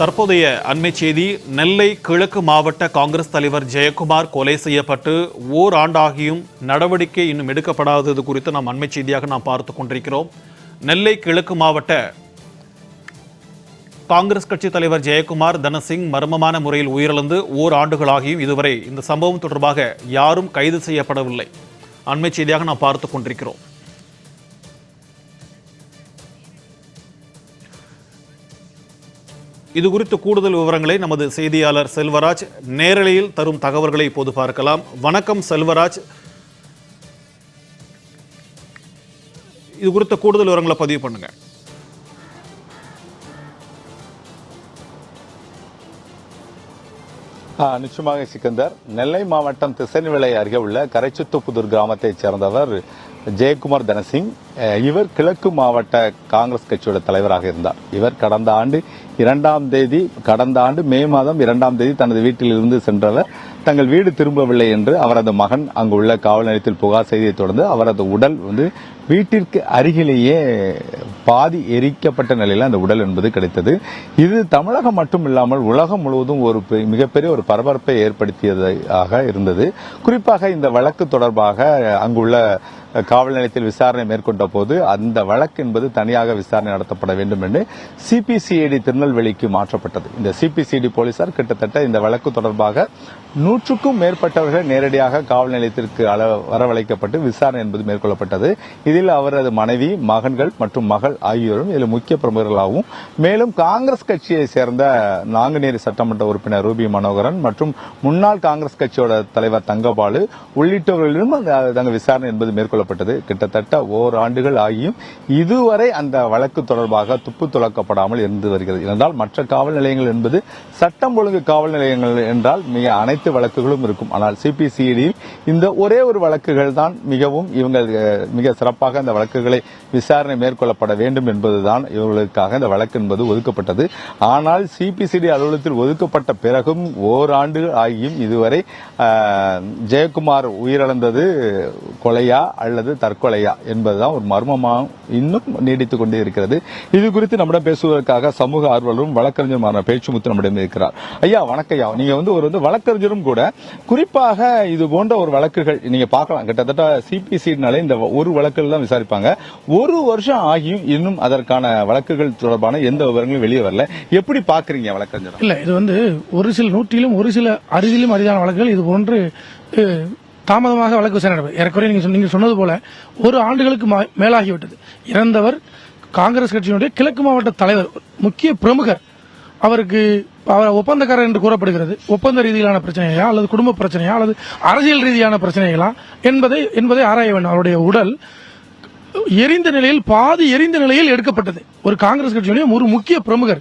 தற்போதைய அண்மை செய்தி நெல்லை கிழக்கு மாவட்ட காங்கிரஸ் தலைவர் ஜெயக்குமார் கொலை செய்யப்பட்டு ஓராண்டாகியும் நடவடிக்கை இன்னும் எடுக்கப்படாதது குறித்து நாம் அண்மை செய்தியாக நாம் பார்த்து கொண்டிருக்கிறோம். நெல்லை கிழக்கு மாவட்ட காங்கிரஸ் கட்சி தலைவர் ஜெயக்குமார் தனசிங் மர்மமான முறையில் உயிரிழந்து ஓராண்டுகளாகியும் இதுவரை இந்த சம்பவம் தொடர்பாக யாரும் கைது செய்யப்படவில்லை. அண்மை செய்தியாக நாம் பார்த்து கொண்டிருக்கிறோம். இது குறித்து கூடுதல் விவரங்களை நமது செய்தியாளர் செல்வராஜ் நேரலையில் தரும் தகவல்களை இப்போது பார்க்கலாம். வணக்கம் செல்வராஜ். இது குறித்த கூடுதல் விவரங்களை பதிவு பண்ணுங்க. நிச்சயமாக சிக்கந்தர். நெல்லை மாவட்டம் திசைநிலை அருகே உள்ள கரைச்சுத்துப்புதூர் கிராமத்தைச் சேர்ந்தவர் ஜெயக்குமார் தனசிங் இவர் கிழக்கு மாவட்ட காங்கிரஸ் கட்சியோட தலைவராக இருந்தார். இவர் கடந்த ஆண்டு இரண்டாம் தேதி கடந்த ஆண்டு மே மாதம் இரண்டாம் தேதி தனது வீட்டிலிருந்து சென்றவர். தங்கள் வீடு திரும்பவில்லை என்று அவரது மகன் அங்குள்ள காவல் நிலையத்தில் புகார் செய்தியை தொடர்ந்து அவரது உடல் வந்து வீட்டிற்கு அருகிலேயே பாதி எரிக்கப்பட்ட நிலையில் அந்த உடல் என்பது கிடைத்தது. இது தமிழகம் மட்டும் இல்லாமல் உலகம் முழுவதும் ஒரு பெ- மிகப்பெரிய ஒரு பரபரப்பை ஏற்படுத்தியதாக இருந்தது. குறிப்பாக இந்த வழக்கு தொடர்பாக அங்குள்ள காவல் நிலையத்தில் விசாரணை மேற்கொண்ட போது அந்த வழக்கு என்பது தனியாக விசாரணை நடத்தப்பட வேண்டும் என்று சிபிசிஐடி திருநெல்வேலிக்கு மாற்றப்பட்டது. இந்த சிபிசிஐடி போலீசார் கிட்டத்தட்ட இந்த வழக்கு தொடர்பாக நூற்றுக்கும் மேற்பட்டவர்கள் நேரடியாக காவல் நிலையத்திற்கு அள வரவழைக்கப்பட்டு விசாரணை என்பது மேற்கொள்ளப்பட்டது. இதில் அவரது மனைவி மகன்கள் மற்றும் மகள் ஆகியோரும் இதில் முக்கிய பிரமுகர்களாகவும் மேலும் காங்கிரஸ் கட்சியை சேர்ந்த நாங்குநேரி சட்டமன்ற உறுப்பினர் ரூபி மனோகரன் மற்றும் முன்னாள் காங்கிரஸ் கட்சியோட தலைவர் தங்கபாலு உள்ளிட்டவர்களிலும் விசாரணை என்பது மேற்கொள்ளப்பட்டது. கிட்டத்தட்ட ஓராண்டுகள் ஆகியும் இதுவரை அந்த வழக்கு தொடர்பாக துப்பு துளக்கப்படாமல் இருந்து வருகிறது. என்றால் மற்ற காவல் நிலையங்கள் என்பது சட்டம் ஒழுங்கு காவல் நிலையங்கள் என்றால் மிக அனைத்து வழக்குகளும் இருக்கும். ஆனால் சிபிசிடி இந்த ஒரே ஒரு வழக்குகள் தான் மிகவும் இவங்க மிக சிறப்பாக அந்த வழக்குகளை விசாரணை மேற்கொள்ளப்பட வேண்டும் என்பதுதான் இவர்களுக்காக இந்த வழக்கு என்பது ஒதுக்கப்பட்டது. ஆனால் சிபிசிடி அலுவலகத்தில் ஒதுக்கப்பட்ட பிறகும் ஓராண்டு ஆகியும் இதுவரை ஜெயக்குமார் உயிரிழந்தது கொலையா அல்லது தற்கொலையா என்பதுதான் ஒரு மர்மமாக இன்னும் நீடித்துக் கொண்டே இருக்கிறது. இது குறித்து நம்மிடம் பேசுவதற்காக சமூக ஆர்வலரும் வழக்கறிஞருமான பேச்சுமுத்து நம்மிடம் இருக்கிறார். ஐயா வணக்கம் ஐயா. நீங்க வந்து ஒரு வந்து வழக்கறிஞரும் கூட குறிப்பாக இது போன்ற ஒரு வழக்குகள் நீங்க பார்க்கலாம். கிட்டத்தட்ட சிபிசினாலே இந்த ஒரு வழக்கில் தான் விசாரிப்பாங்க. ஒரு வருஷம் ஆகியும் இன்னும் அதற்கான வழக்குகள் தொடர்பான எந்த விவரங்களும் வெளியே வரல. எப்படி பாக்குறீங்க வழக்கறிஞர் இல்ல இது வந்து ஒரு சில நூற்றிலும் ஒரு சில அருகிலும் அரிதான வழக்குகள். இது போன்று தாமதமாக வழக்கு விசாரணை. நடக்கும் ஏறக்குறைய நீங்க சொன்ன- நீங்க சொன்னது போல ஒரு ஆண்டுகளுக்கு மேலாகிவிட்டது. இறந்தவர் காங்கிரஸ் கட்சியினுடைய கிழக்கு மாவட்ட தலைவர் முக்கிய பிரமுகர். அவருக்கு அவர் ஒப்பந்தக்காரர் என்று கூறப்படுகிறது. ஒப்பந்த ரீதியிலான பிரச்சனையா அல்லது குடும்ப பிரச்சனையா அல்லது அரசியல் ரீதியான பிரச்சனைகளா என்பதை என்பதை ஆராய வேண்டும். அவருடைய உடல் எரிந்த நிலையில் பாதி எரிந்த நிலையில் எடுக்கப்பட்டது. ஒரு காங்கிரஸ் கட்சியுடைய ஒரு முக்கிய பிரமுகர்.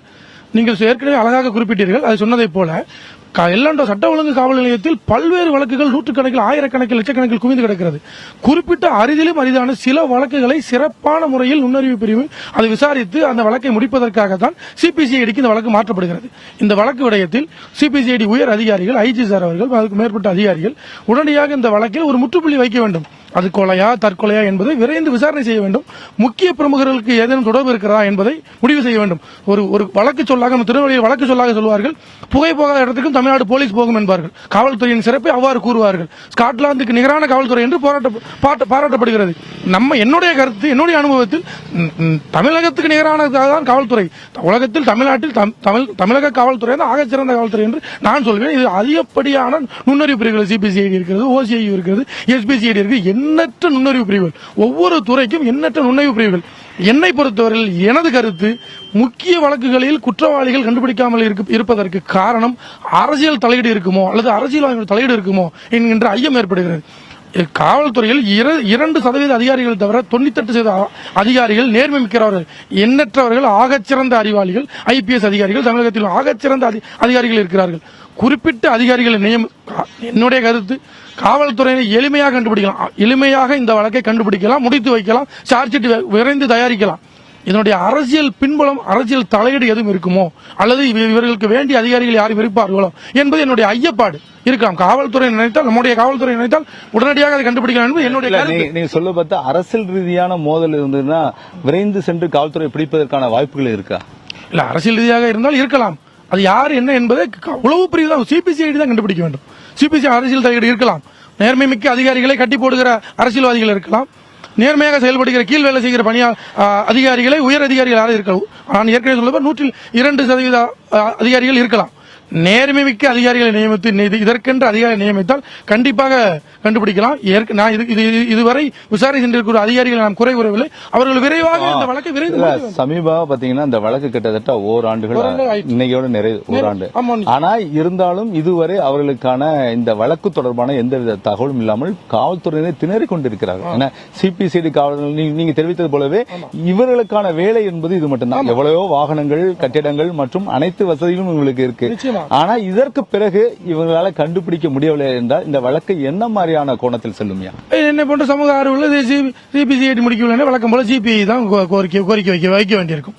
நீங்கள் ஏற்கனவே அழகாக குறிப்பிட்டீர்கள் அது சொன்னதைப் போல க- எல்லாண்டோ சட்ட ஒழுங்கு காவல் நிலையத்தில் பல்வேறு வழக்குகள் நூற்றுக்கணக்கில் ஆயிரக்கணக்கில் லட்சக்கணக்கில் குவிந்து கிடக்கிறது. குறிப்பிட்ட அரிதிலும் அரிதான சில வழக்குகளை சிறப்பான முறையில் நுண்ணறிவு பிரிவு அதை விசாரித்து அந்த வழக்கை முடிப்பதற்காக தான் சிபிசிஐடிக்கு இந்த வழக்கு மாற்றப்படுகிறது. இந்த வழக்கு விடயத்தில் சிபிசிஐடி உயர் அதிகாரிகள் ஐஜி சார் அவர்கள் அதுக்கு மேற்பட்ட அதிகாரிகள் உடனடியாக இந்த வழக்கில் ஒரு முற்றுப்புள்ளி வைக்க வேண்டும். அது கொலையா தற்கொலையா என்பதை விரைந்து விசாரணை செய்ய வேண்டும். முக்கிய பிரமுகர்களுக்கு ஏதேனும் தொடர்பு இருக்கிறதா என்பதை முடிவு செய்ய வேண்டும். ஒரு ஒரு வழக்கு சொல்லாக நம்ம திருநெல்வேலியில் வழக்கு சொல்லாக சொல்வார்கள் புகை போகாத இடத்துக்கும் தமிழ்நாடு போலீஸ் போகும் என்பார்கள். காவல்துறையின் சிறப்பை அவ்வாறு கூறுவார்கள். ஸ்காட்லாந்துக்கு நிகரான காவல்துறை என்று போராட்ட பாட்ட- பாராட்டப்படுகிறது. நம்ம என்னுடைய கருத்து என்னுடைய அனுபவத்தில் தமிழகத்துக்கு நிகரானதாக தான் காவல்துறை. உலகத்தில் தமிழ்நாட்டில் தமிழ் தமிழக காவல்துறை தான் ஆகச்சிறந்த காவல்துறை என்று நான் சொல்வேன் இது அதிகப்படியான நுண்ணறிவு பிரிவுகள் சிபிசிஐடி இருக்கிறது ஓசிஐ இருக்கிறது எஸ்பிசிஐடி இருக்கிறது எண்ணற்ற நுண்ணறிவு பிரிவுகள். ஒவ்வொரு துறைக்கும் எண்ணற்ற நுண்ணறிவு பிரிவுகள். என்னை பொறுத்தவரையில் எனது கருத்து முக்கிய வழக்குகளில் குற்றவாளிகள் கண்டுபிடிக்காமல் இருக்கு- இருப்பதற்கு காரணம் அரசியல் தலையீடு இருக்குமோ அல்லது அரசியல் தலையீடு இருக்குமோ என்கின்ற ஐயம் ஏற்படுகிறது. காவல்துறையில் இர- இரண்டு சதவீத அதிகாரிகள் தவிர தொண்ணூத்தெட்டு சதவீத அதிகாரிகள் நேர்மை மிக்கிறவர்கள் எண்ணற்றவர்கள் ஆகச்சிறந்த அறிவாளிகள் ஐபிஎஸ் அதிகாரிகள் தமிழகத்தில் ஆகச்சிறந்த அதி- அதிகாரிகள் இருக்கிறார்கள். குறிப்பிட்ட அதிகாரிகளை நியம என்னுடைய கருத்து காவல்துறையினை எளிமையாக கண்டுபிடிக்கலாம். எளிமையாக இந்த வழக்கை கண்டுபிடிக்கலாம் முடித்து வைக்கலாம் சார்ஜ் ஷீட் விரைந்து தயாரிக்கலாம். இதனுடைய அரசியல் பின்புலம் அரசியல் தலையீடு எதுவும் இருக்குமோ? அல்லது இவ- இவர்களுக்கு வேண்டிய அதிகாரிகள் யாரும் இருப்பார்களோ? என்பது என்னுடைய ஐயப்பாடு. இருக்கலாம். காவல்துறை நினைத்தால் நம்முடைய காவல்துறை நினைத்தால் உடனடியாக அதை கண்டுபிடிக்கலாம் என்பது என்னுடைய நீங்க சொல்ல பார்த்தா அரசியல் ரீதியான மோதல் இருந்ததுன்னா விரைந்து சென்று காவல்துறை பிடிப்பதற்கான வாய்ப்புகள் இருக்கா? இல்ல அரசியல் ரீதியாக இருந்தால் இருக்கலாம். அது யார் என்ன என்பதை உளவு பிரிவு தான் சிபிசிஐடி தான் கண்டுபிடிக்க வேண்டும். சிபிசி அரசியல் தலையீடு இருக்கலாம். நேர்மை மிக்க அதிகாரிகளை கட்டி போடுகிற அரசியல்வாதிகள் இருக்கலாம். நேர்மையாக செயல்படுகிற கீழ் வேலை செய்கிற பணியா அதிகாரிகளை உயர் அதிகாரிகள் யாரும் இருக்கலாம். நான் ஏற்கனவே சொல்லுவேன் நூற்றில் இரண்டு சதவீத அதிகாரிகள் இருக்கலாம். நேர்மை மிக்க அதிகாரிகளை நியமித்து இது- இதற்கென்று அதிகாரி நியமித்தால் கண்டிப்பாக கண்டுபிடிக்கலாம். நான் இது இது- இதுவரை விசாரணை சென்றிருக்கிற அதிகாரிகளை நாம் குறை கூறவில்லை. அவர்கள் விரைவாக இந்த வழக்கை விரைந்து இல்ல முடிக்க வேண்டும். சமீபமா பாத்தீங்கன்னா இந்த வழக்கு கிட்டத்தட்ட ஓராண்டுகள். இன்னையோட நிறைவு ஓராண்டு. ஆனா இருந்தாலும் இதுவரை அவர்களுக்கான இந்த வழக்கு தொடர்பான எந்தவித தகவலும் இல்லாமல் காவல்துறையினர் திணறிக் கொண்டிருக்கிறார்கள். ஏன்னா சிபிசிடி காவலர்கள் நீங்க தெரிவித்தது போலவே இவர்களுக்கான வேலை என்பது இது மட்டும்தான். எவ்வளவோ வாகனங்கள் கட்டிடங்கள் மற்றும் அனைத்து வசதிகளும் இவங்களுக்கு இருக்கு. ஆனா இதற்கு பிறகு இவங்களால கண்டுபிடிக்க முடியவில்லை என்றால் இந்த வழக்கு என்ன மாதிரியான கோணத்தில் செல்லுமியா? என்னை போன்ற சமூக ஆர்வலர்கள் சிபிசிஐடி முடிக்கவில்லை வழக்கம் போல சிபிஐ தான் கோரிக்கை கோரிக்கை வைக்க வைக்க வேண்டியிருக்கும்.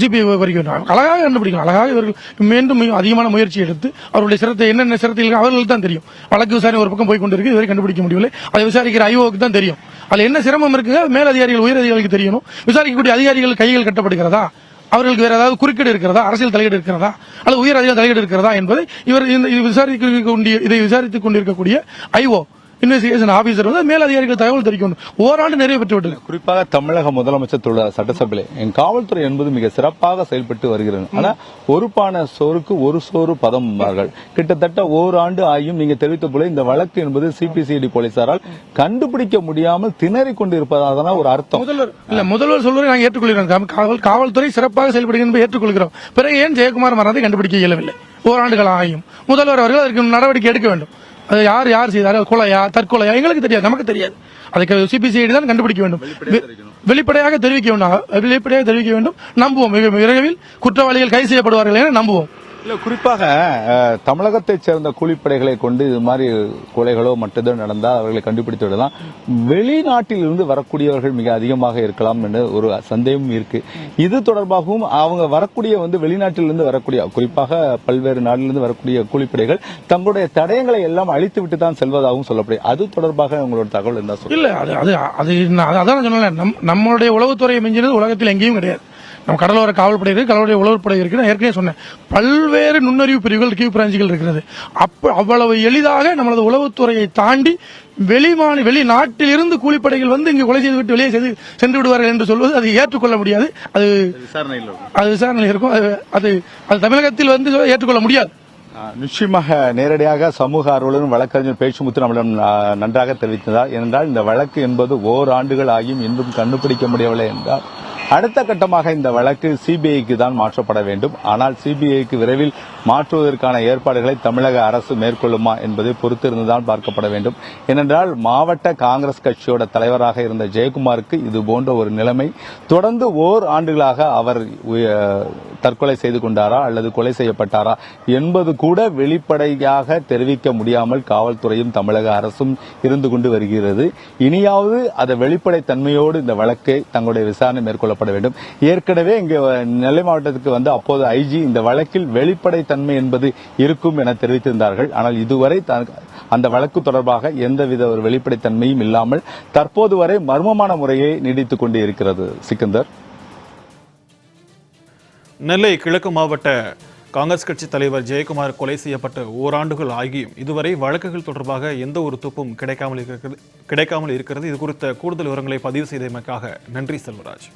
சிபிஐ கோரிக்கை வேண்டும் அழகாக கண்டுபிடிக்கலாம். அழகாக இவர்கள் மீண்டும் அதிகமான முயற்சி எடுத்து அவருடைய சிரத்தை என்னென்ன சிரத்தைகள் அவர்களுக்கு தான் தெரியும். வழக்கு விசாரணை ஒரு பக்கம் போய் கொண்டிருக்கு இதுவரை கண்டுபிடிக்க முடியவில்லை. அதை விசாரிக்கிற ஐஓக்கு தான் தெரியும். அதுல என்ன சிரமம் இருக்குங்க? மேல் அதிகாரிகள் உயர் அதிகாரிகளுக்கு தெரியணும். விசாரிக்கக்கூடிய அதிகாரிகள் கைகள் கட்டப்படுகிறதா? அவர்களுக்கு வேற ஏதாவது குறுக்கீடு இருக்கிறதா? அரசியல் தலையீடு இருக்கிறதா? அல்லது உயர் அதிகார தலையீடு இருக்கிறதா என்பதை இவர் இந்த விசாரிக்க இதை விசாரித்துக் கொண்டிருக்கக்கூடிய ஐஓ இன்வெஸ்டிகேஷன் ஆபீசர் வந்து மேல் அதிகாரிகள் தகவல் தெரிவிக்கணும். ஓராண்டு நிறைவு பெற்று விட்டது குறிப்பாக தமிழக முதலமைச்சர் தொழில சட்டசபையிலே என் காவல்துறை என்பது மிக சிறப்பாக செயல்பட்டு வருகிறது. ஆனா ஒரு பானை சோறுக்கு ஒரு சோறு பதம் கிட்டத்தட்ட ஓராண்டு ஆகியும் நீங்க தெரிவித்த போல இந்த வழக்கு என்பது சிபிசிஐடி போலீசாரால் கண்டுபிடிக்க முடியாமல் திணறிக் கொண்டிருப்பதாக ஒரு அர்த்தம். முதல்வர் இல்ல முதல்வர் சொல்வதை நாங்கள் ஏற்றுக்கொள்கிறோம். காவல்- காவல் காவல்துறை சிறப்பாக செயல்படுகிறது ஏற்றுக்கொள்கிறோம். பிறகு ஏன் ஜெயக்குமார் மரணத்தை கண்டுபிடிக்க இயலவில்லை? ஓராண்டுகள் ஆகியும். முதல்வர் அவர்கள் அதற்கு நடவடிக்கை எடுக்க வேண்டும். அது யார் யார் செய்தார்? கொலையா தற்கொலையா? எங்களுக்கு தெரியாது நமக்கு தெரியாது. அதுக்கு சிபிசிஐடி தான் கண்டுபிடிக்க வேண்டும். வெளிப்படையாக தெரிவிக்க வேண்டும். வெளிப்படையாக தெரிவிக்க வேண்டும். நம்புவோம். மிக விரைவில் குற்றவாளிகள் கைது செய்யப்படுவார்கள் என நம்புவோம். இல்லை குறிப்பாக தமிழகத்தைச் சேர்ந்த கூலிப்படைகளை கொண்டு இது மாதிரி கொலைகளோ மற்றதோ நடந்தால் அவர்களை கண்டுபிடித்து விடலாம். வெளிநாட்டிலிருந்து வரக்கூடியவர்கள் மிக அதிகமாக இருக்கலாம் என்று ஒரு சந்தேகம் இருக்கு. இது தொடர்பாகவும் அவங்க வரக்கூடிய வந்து வெளிநாட்டிலிருந்து வரக்கூடிய குறிப்பாக பல்வேறு நாட்டிலிருந்து வரக்கூடிய கூலிப்படைகள் தங்களுடைய தடயங்களை எல்லாம் அழித்து விட்டு தான் செல்வதாகவும் சொல்லப்படுது. அது தொடர்பாக உங்களோட தகவல் இருந்தால் சொல்லுங்க. இல்லை அது அது அது அதான் சொன்னேன் நம் நம்மளுடைய உளவுத்துறையை மிஞ்சினது உலகத்தில் எங்கேயும் கிடையாது. நம்ம கடலோர காவல்படை இருக்கு கடலோர உளவுப்படை இருக்கு. நான் ஏற்கனவே சொன்னேன். பல்வேறு நுண்ணறிவு பிரிவுகள் கியூ பிராஞ்சுகள் இருக்கிறது. அப்ப அவ்வளவு எளிதாக நமது உளவுத்துறையை தாண்டி வெளிமாநில வெளிநாட்டிலிருந்து கூலிப்படைகள் வந்து இங்கு கொலை செய்து விட்டு வெளியே செய்து சென்று விடுவார்கள் என்று சொல்வது அது ஏற்றுக்கொள்ள முடியாது. அது விசாரணையில் அது விசாரணையில் இருக்கும். அது அது அது தமிழகத்தில் வந்து ஏற்றுக்கொள்ள முடியாது. நிச்சயமாக நேரடியாக சமூக ஆர்வலரும் வழக்கறிஞர் பேச்சுமுத்து நம்மிடம் நன்றாக தெரிவித்ததால் ஏனென்றால் இந்த வழக்கு என்பது ஓராண்டுகள் ஆகியும் இன்னும் கண்டுபிடிக்க முடியவில்லை என்றால் அடுத்த கட்டமாக இந்த வழக்கு சிபிஐக்கு தான் மாற்றப்பட வேண்டும். ஆனால் சிபிஐக்கு விரைவில் மாற்றுவதற்கான ஏற்பாடுகளை தமிழக அரசு மேற்கொள்ளுமா என்பதை பொறுத்திருந்துதான் பார்க்கப்பட வேண்டும். ஏனென்றால் மாவட்ட காங்கிரஸ் கட்சியோட தலைவராக இருந்த ஜெயக்குமாருக்கு இது போன்ற ஒரு நிலைமை. தொடர்ந்து ஓர் ஆண்டுகளாக அவர் தற்கொலை செய்து கொண்டாரா அல்லது கொலை செய்யப்பட்டாரா என்பது கூட வெளிப்படையாக தெரிவிக்க முடியாமல் காவல்துறையும் தமிழக அரசும் இருந்து கொண்டு வருகிறது. இனியாவது அதை வெளிப்படை தன்மையோடு இந்த வழக்கை தங்களுடைய விசாரணை மேற்கொள்ளப்பட வேண்டும். ஏற்கனவே இங்கே நெல்லை மாவட்டத்துக்கு வந்து அப்போது ஐஜி இந்த வழக்கில் வெளிப்படை தன்மை என்பது இருக்கும் என தெரிவித்திருந்தார்கள். ஆனால் இதுவரை அந்த வழக்கு தொடர்பாக எந்தவித ஒரு வெளிப்படைத்தன்மையும் இல்லாமல் தற்போது வரை மர்மமான முறையை நீடித்துக் கொண்டு இருக்கிறது. சிக்கந்தர். நெல்லை கிழக்கு மாவட்ட காங்கிரஸ் கட்சி தலைவர் ஜெயக்குமார் கொலை செய்யப்பட்ட ஓராண்டுகள் ஆகியும் இதுவரை வழக்குகள் தொடர்பாக எந்த ஒரு துப்பும் கிடைக்காமல் இருக்கிறது கிடைக்காமல் இருக்கிறது. இது குறித்த கூடுதல் விவரங்களை பதிவு செய்தமைக்காக நன்றி செல்வராஜ்.